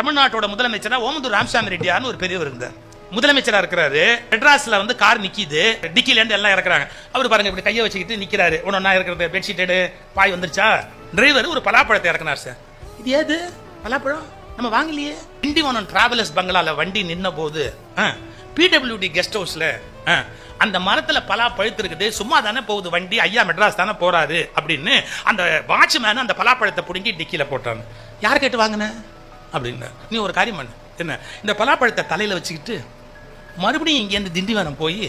தமிழ்நாட்டோட முதலமைச்சரா ஓமந்தூர் ராமசாமி ரெட்டியார்னு ஒரு பெரியவர் இருந்தார். முதலமைச்சரா இருக்கிறாரு. மெட்ராஸ்ல வந்து கார் நிக்கிது. டிக்கில இருந்து எல்லாம் இறக்குறாங்க. அவர் பாருங்க இப்படி கையை வச்சுக்கிட்டு நிக்கிறாரு. ஒன்னா இருக்கிறது பெட்ஷீட்டு பாய் வந்துருச்சா? டிரைவர் ஒரு பலாப்பழத்தை இறக்குனார் சார். இது ஏது? பலாப்பழம்? நம்ம வாங்கலையே. திண்டிவனம் டிராவலர்ஸ் பங்களால வண்டி நின்ன போது பிடபிள்யூடி கெஸ்ட் ஹவுஸ்ல அந்த மரத்துல பலா பழுத்து இருக்குது சும்மா தானே போகுது வண்டி ஐயா மெட்ராஸ் தானே போறாரு அப்படின்னு அந்த வாட்ச்மேன் அந்த பலாப்பழத்தை பிடுங்கி டிக்கில போட்டாங்க. யார் கேட்டு வாங்கினேன் அப்படின்னு நீ ஒரு காரியம் பண்ணு. என்ன? இந்த பலாப்பழத்தை தலையில் வச்சுக்கிட்டு மறுபடியும் இங்கேருந்து திண்டிவனம் போய்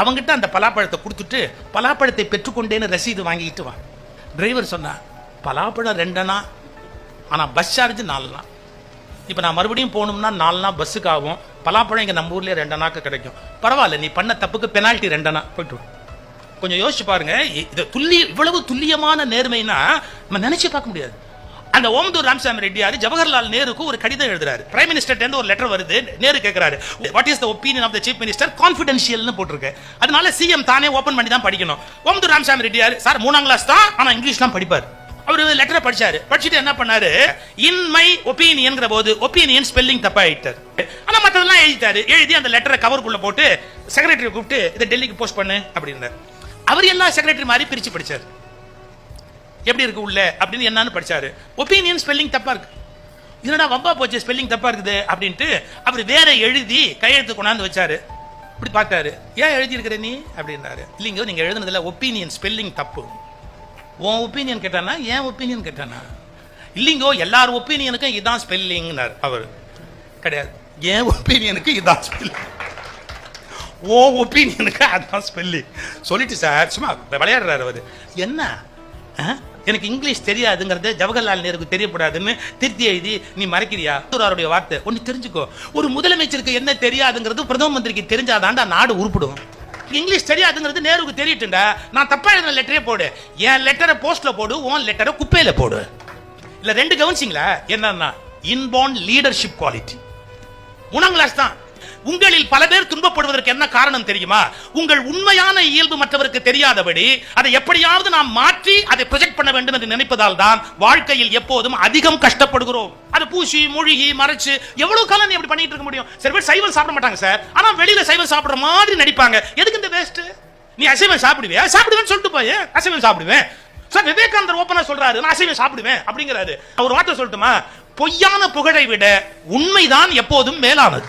அவங்ககிட்ட அந்த பலாப்பழத்தை கொடுத்துட்டு பலாப்பழத்தை பெற்றுக்கொண்டேன்னு ரசீது வாங்கிட்டு வா. டிரைவர் சொன்னான் பலாப்பழம் ரெண்டனா? ஆனால் பஸ் சார்ஜ் நாலுனா? இப்போ நான் மறுபடியும் போகணும்னா நாலுனா பஸ்ஸுக்கு ஆகும். பலாப்பழம் இங்கே நம்ம ஊர்லேயே ரெண்டனாக்கு கிடைக்கும். பரவாயில்ல நீ பண்ண தப்புக்கு பெனால்ட்டி ரெண்டனா? போயிட்டு கொஞ்சம் யோசிச்சு பாருங்க. இதை துல்லிய இவ்வளவு துல்லியமான நேர்மைனா நம்ம நினச்சி பார்க்க முடியாது. அந்த ஓமந்தூர் ராமசாமி ரெட்டியார் ஜவஹர்லால் நேருக்கு ஒரு கடிதம் எழுதுறாரு. பிரைம் மினிஸ்டர் இருந்து ஒரு லெட்டர் வருது. நேரு கேட்கிறாரு what is the opinion of the chief minister கான்ஃபிடென்ஷியல்னு போட்டிருக்கு. அதனால சிஎம் தானே ஓபன் பண்ணி தான் படிக்கணும். ஓமந்தூர் ராமசாமி ரெட்டியார் சார் மூணாம் கிளாஸ் தான் ஆனா இங்கிலீஷ்லாம் படிப்பார். அவர் லெட்டரை படிச்சாரு. படிச்சுட்டு என்ன பண்ணாரு? இன் மை ஒப்பீனியன்ங்கிற போது ஒப்பீனியன் ஸ்பெல்லிங் தப்பா ஆயிட்டாரு ஆனா மத்ததெல்லாம் எழுதிட்டாரு. எழுதி அந்த லெட்டரை கவருக்குள்ள போட்டு செக்ரட்டரி கூப்பிட்டு இதை டெல்லிக்கு போஸ்ட் பண்ணு அப்படின்னாரு. அவர் எல்லா செக்ரட்டரி மாதிரி பிரிச்சு படிச்சாரு. எப்படி இருக்கு உள்ள அப்படின்னு என்னன்னு படிச்சாரு. ஒப்பீனியன் ஸ்பெல்லிங் தப்பா இருக்கு. என்னடா வம்பா போச்சு ஸ்பெல்லிங் தப்பா இருக்குது அப்படின்ட்டு அவர் வேற எழுதி கையெழுத்து கொண்டாந்து வச்சாரு. இப்படி பார்த்தாரு. ஏன் எழுதி இருக்கிற நீ? அப்படின்னாரு. இல்லைங்க நீங்க எழுதுனதுல ஒப்பீனியன் ஸ்பெல்லிங் தப்பு. உன் ஒப்பீனியன் கேட்டானா? ஏன் ஒப்பீனியன் கேட்டானா? இல்லைங்கோ எல்லார் ஒப்பீனியனுக்கும் இதான் ஸ்பெல்லிங்னார் அவர். கிடையாது. என் ஒப்பீனியனுக்கு இதான் ஸ்பெல்லிங் ஓ ஒப்பீனியனுக்கு அதான் ஸ்பெல்லிங் சொல்லிட்டு சார் சும்மா விளையாடுறாரு அவர். என்ன? எனக்கு இங்கிலீஷ் தெரியாதுங்கிறது ஜவஹர்லால் நேருக்கு தெரியப்படாதுன்னு திருத்தி எழுதி நீ மறைக்கிறியா? அவருடைய வார்த்தை. ஒன்று தெரிஞ்சுக்கோ. ஒரு முதலமைச்சருக்கு என்ன தெரியாதுங்கிறது பிரதம மந்திரிக்கு தெரிஞ்சாதான்டா நாடு உருப்பிடும். இங்கிலீஷ் தெரியாதுங்கிறது நேருக்கு தெரியட்டுண்டா நான் தப்பா எழுதின லெட்டரே போடு. என் லெட்டரை போஸ்ட்ல போடு உன் லெட்டரை குப்பையில போடு. இல்ல ரெண்டு கவனிச்சிங்களா? என்னன்னா இன்பார்ன் லீடர்ஷிப் குவாலிட்டி மூணாம் கிளாஸ் தான். உங்களில் பல பேர் துன்பப்படுவதற்கு என்ன காரணம் தெரியுமா? உங்கள் உண்மையான இயல்பு மற்றவருக்கு தெரியாதபடி அதை எப்படியாவது நாம் மாற்றி அதை ப்ரொஜெக்ட் பண்ண வேண்டும் என்று நினைப்பதால் தான் வாழ்க்கையில் எப்போதும் அதிகம் கஷ்டப்படுகிறோம். அது பூசி மூழ்கி மறைச்சு எவ்வளவு காலம் நீ அப்படி பண்ணிட்டு இருக்க முடியும்? சில பேர் சைவம் சாப்பிட மாட்டாங்க சார். ஆனா வெளியில சைவம் சாப்பிடுற மாதிரி நடிப்பாங்க. எதுக்கு இந்த வேஸ்ட் நீ அசைவம் சாப்பிடுவியா? சாப்பிடுவேன்னு சொல்லிட்டு போய். அசைவம் சாப்பிடுவேன். சார் விவேகானந்தர் ஓப்பனா சொல்றாரு நான் அசைவம் சாப்பிடுவேன் அப்படிங்கிறாரு. அவர் வார்த்தை சொல்லட்டுமா? பொய்யான புகழை விட உண்மைதான் எப்போதும் மேலானது.